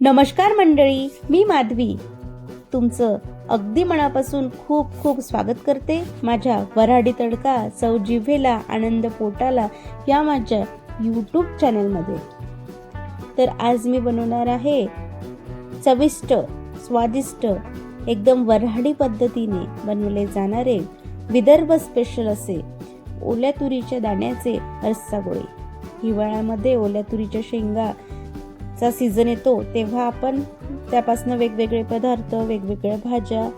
नमस्कार मंडळी मी माधवी. तुमचं अगदी मनापासून खूप खूप स्वागत करते. माझ्या वऱ्हाडी तडका चव जिभेला आनंद पोटाला या माझ्या यूट्यूब चॅनलमध्ये तर आज मी बनवणार आहे चविष्ट स्वादिष्ट एकदम वऱ्हाडी पद्धतीने बनवले जाणारे विदर्भ स्पेशल असे ओल्या तुरीच्या दाण्याचे रस्सा गोळे. हिवाळ्यामध्ये ओल्या तुरीच्या शेंगा चा सीझन येतो तेव्हा आपण त्यापासून वेगवेगळे पदार्थ वेगवेगळ्या भाज्या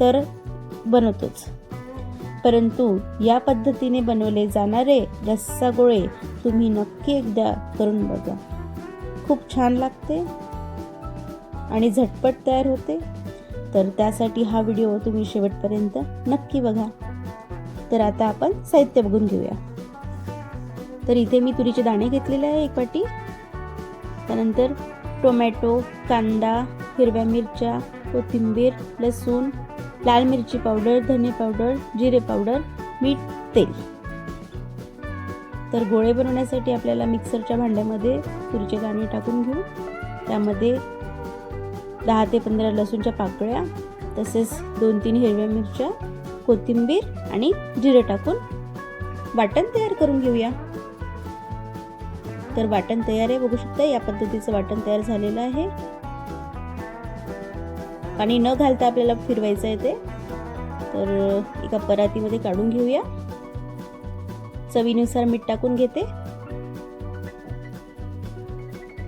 तर बनवतोच. परंतु या पद्धतीने बनवले जाणारे रस्सा गोळे तुम्ही नक्की एकदा करून बघा. खूप छान लागते आणि झटपट तयार होते. तर त्यासाठी हा व्हिडिओ तुम्ही शेवटपर्यंत नक्की बघा. तर आता आपण साहित्य बघून घेऊया. तर इथे मी तुरीचे दाणे घेतलेले आहे एक वाटी. त्यानंतर टोमॅटो कांदा हिरव्या मिरच्या कोथिंबीर लसूण लाल मिरची पावडर धने पावडर जिरे पावडर मीठ तेल. तर गोळे बनवण्यासाठी आपल्याला मिक्सरच्या भांड्यामध्ये तुरीचे दाणे टाकून घेऊ. त्यामध्ये दहा ते पंधरा लसूणच्या पाकळ्या तसेच दोन तीन हिरव्या मिरच्या कोथिंबीर आणि जिरे टाकून वाटण तयार करून घेऊया. तर वाटण तयार आहे. बघू शकता या पद्धतीचं वाटण तयार झालेलं आहे. पाणी न घालता आपल्याला फिरवायचं आहे ते. तर एका परातीमध्ये काढून घेऊया. चवीनुसार मीठ टाकून घेते.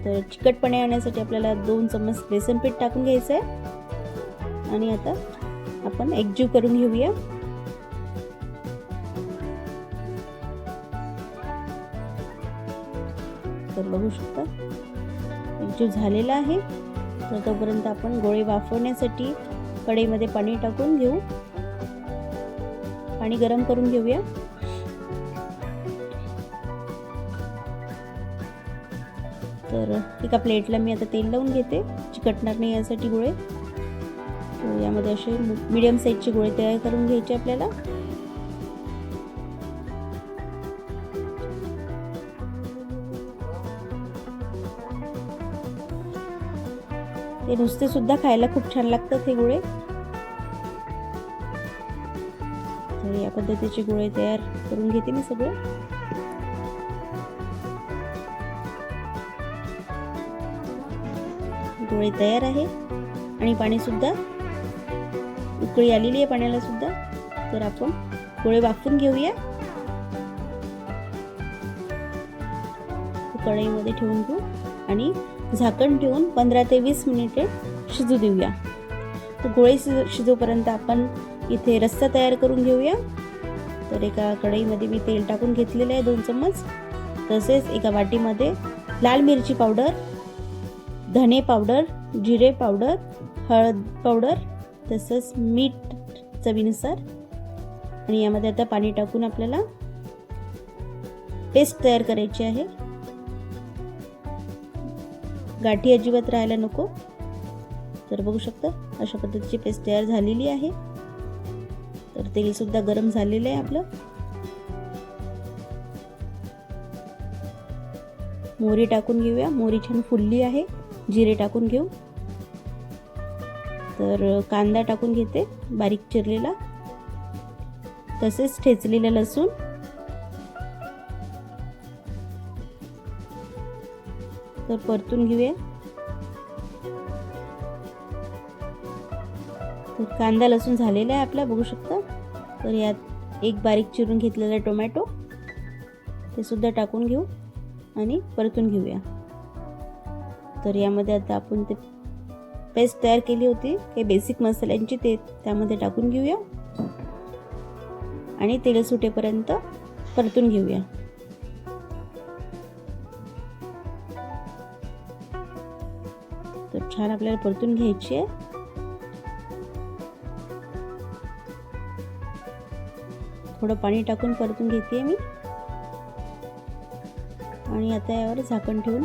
तर चिकटपणे येण्यासाठी आपल्याला दोन चम्मच बेसन पीठ टाकून घ्यायचं आहे. आणि आता आपण एकजीव करून घेऊया. तर बघू शकता. एकजीव झालेला आहे. तर तोपर्यंत आपण गोळे वाफवण्यासाठी कढईमध्ये पाणी टाकून घेऊ. पाणी गरम करून घेऊया. तर एका प्लेटला मी आता तेल लावून घेते. चिकटणार नाही यासाठी गोळे. यामध्ये असे मीडियम साईजचे गोळे तयार करून घ्यायचे आपल्याला. ते नुसते सुद्धा खायला खूप छान लागतात हे गोळे. तर या पद्धतीचे गोळे तयार करून घेते मी सगळे. गोळे तयार आहे आणि पाणी सुद्धा उकळी आलेली आहे पाण्याला सुद्धा. तर आपण गोळे वाफून घेऊया. कढईमध्ये ठेवून घेऊ आणि झाकण ठेवून पंधरा ते वीस मिनिटे शिजू देऊया. तर गोळे शिज शिजोपर्यंत आपण इथे रस्सा तयार करून घेऊया. तर एका कढईमध्ये मी तेल टाकून घेतलेलं आहे दोन चम्मच. तसेच एका वाटीमध्ये लाल मिरची पावडर धने पावडर जिरे पावडर हळद पावडर तसंच मीठ चवीनुसार. आणि यामध्ये आता पाणी टाकून आपल्याला पेस्ट तयार करायची आहे. गाठी अजिबात राहायला नको. तर बघू शकता अशा पद्धतीची पेस्ट तयार झालेली आहे. तर तेल सुद्धा गरम झालेलं आहे आपलं. मोहरी टाकून घेऊया. मोहरी छान फुलली आहे. जिरे टाकून घेऊ. तर कांदा टाकून घेते बारीक चिरलेला. तसेच ठेचलेलं लसूण. तर परतून घेऊया. तर कांदा लसूण झालेला आहे आपला बघू शकता. तर यात एक बारीक चिरून घेतलेला टोमॅटो ते सुद्धा टाकून घेऊ आणि परतून घेऊया. तर यामध्ये आता आपण ते पेस्ट तयार केली होती काही बेसिक मसाल्यांची ते त्यामध्ये टाकून घेऊया. आणि तेल सुटेपर्यंत परतून घेऊया. छान आपल्याला परतून घ्यायची आहे. थोडं पाणी टाकून परतून घेते मी. आणि आता यावर झाकण ठेवून.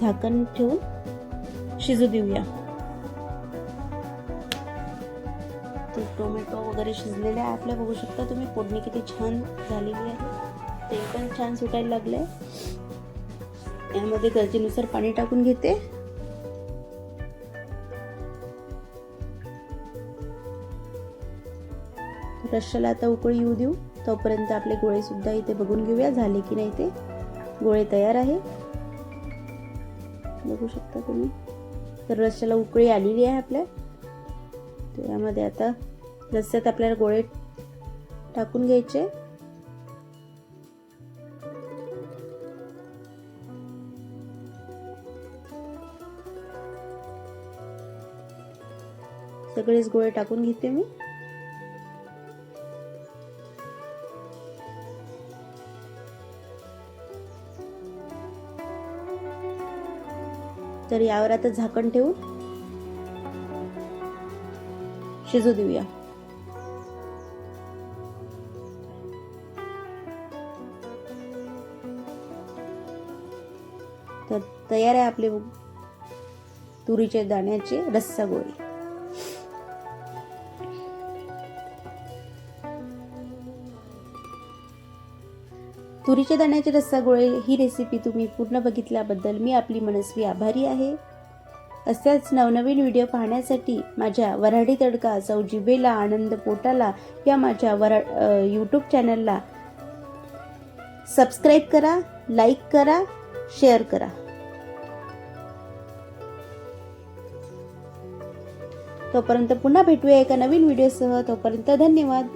झाकण ठेवून शिजू देऊया. टोमॅटो वगैरे शिजलेले आहे आपल्या बघू शकता तुम्ही फोडणी किती छान झालेली आहे. ते पण छान सुटायला लागलंय. यामध्ये गरजेनुसार पाणी टाकून घेते. रश्याला आता उकळी येऊ देऊ. तोपर्यंत आपले गोळे सुद्धा इथे बघून घेऊया झाले की नाही ते. गोळे तयार आहे. बघू शकता तुम्ही. तर रश्याला उकळी आलेली आहे आपल्या. तर यामध्ये आता लस्यात आपल्याला गोळे टाकून घ्यायचे. सगळेच गोळे टाकून घेते मी. तर यावर आता झाकण ठेवून शिजू देऊया. तयार आहे आपले तुरीच्या दाण्याचे रस्सा गोळी. तुरीच्या दाण्याचे रस्सा गोळे ही रेसिपी तुम्ही पूर्ण बघितल्याबद्दल मी आपली मनस्वी आभारी आहे. असेच नवनवीन व्हिडिओ पाहण्यासाठी माझ्या वऱ्हाडी तडका चव जिभेला आनंद पोटाला या माझ्या वरा यूट्यूब चॅनलला सबस्क्राईब करा लाईक करा शेअर करा. तोपर्यंत पुन्हा भेटूया एका नवीन व्हिडिओसह तोपर्यंत धन्यवाद.